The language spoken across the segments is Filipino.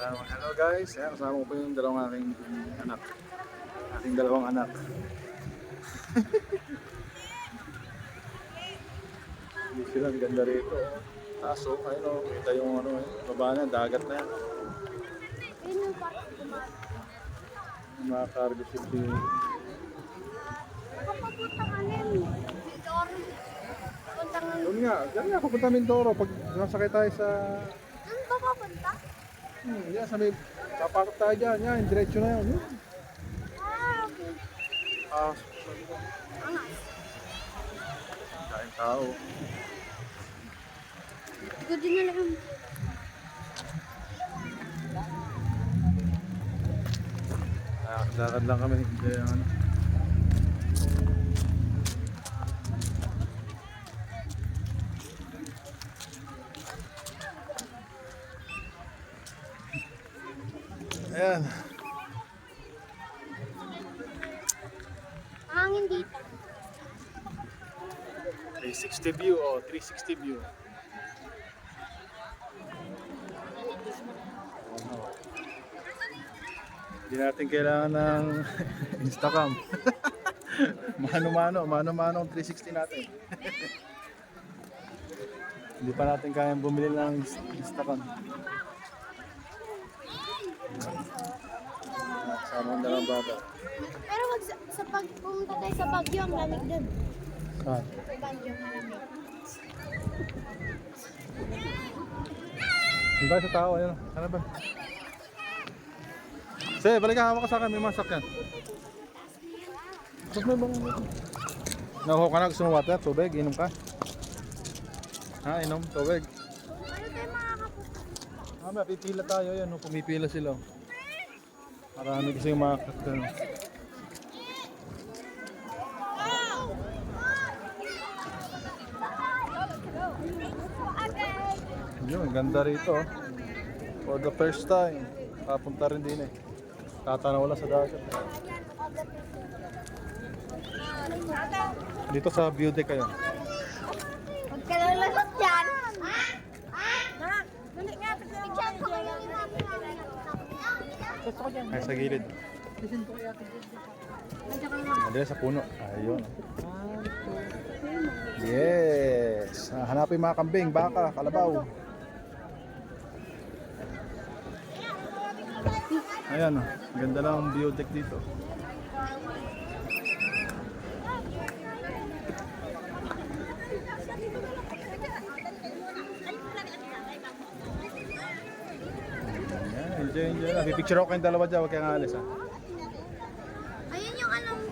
Hello, hello guys. Ayan, kasama ko po yung dalawang aking anak. Aking dalawang anak. Hindi sila, ang ganda rito. Taso, ayun o, kita yung ano, eh, baba na, dagat na yan. Mga cargo ship din. Nakapapunta ka nga. Doon nga, dyan nga, papunta Mindoro. Pag nasakay tayo sa... Saan ba papunta? Hmm, yan, sa may... Papakot tayo dyan, yan, diretso na yun. Yun. Ah. Ah, kain tao. Din na lang. Lakad lang kami. Hindi, ano. Ayan. Hangin dito. 360 view, oh, 360 view. Hindi natin kailangan ng Instacam. Mano-mano, mano-mano ang 360 natin. Hindi pa natin kayang bumili ng Instacam. Ang dalawang baba. Pero wag sa, sa pag pumunta tayo sa Baguio, ang lamig dun. Saan? Sa Baguio, malamig. Yung tayo sa tao, ayun. Ano ba? Sige, balik ka, hawak ka sa akin, may masak yan. Tapos may bang... Nakuha ka na, gusto mo water, tubig, inom ka. Ha, inom, tubig. Ano tayo makakapunta? Mamaya, pipila tayo, yan, pumipila sila. oh. Marami kasi yung mga ano. Yun, ganda rito. oh. For the first time, papunta rin din eh. Tatanaw lang sa dagat. Dito sa view deck kayo. Huwag ka lang lagot dyan. Ma, dali nga. Picture ko kayo ni Mami. Gusto ko dyan. Ay, sa gilid. Hindi, sa puno. Ayun. Yes! Ah, Hanapin mga kambing, baka, kalabaw. Ayan, oh. ganda lang ang deck dito. Ayan, enjoy, enjoy lang. Pipicture ako kayong dalawa dyan, huwag kayong alis ha. Ayun yung anong...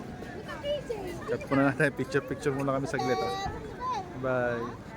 Cut muna natin, picture-picture muna kami saglit ha. Bye!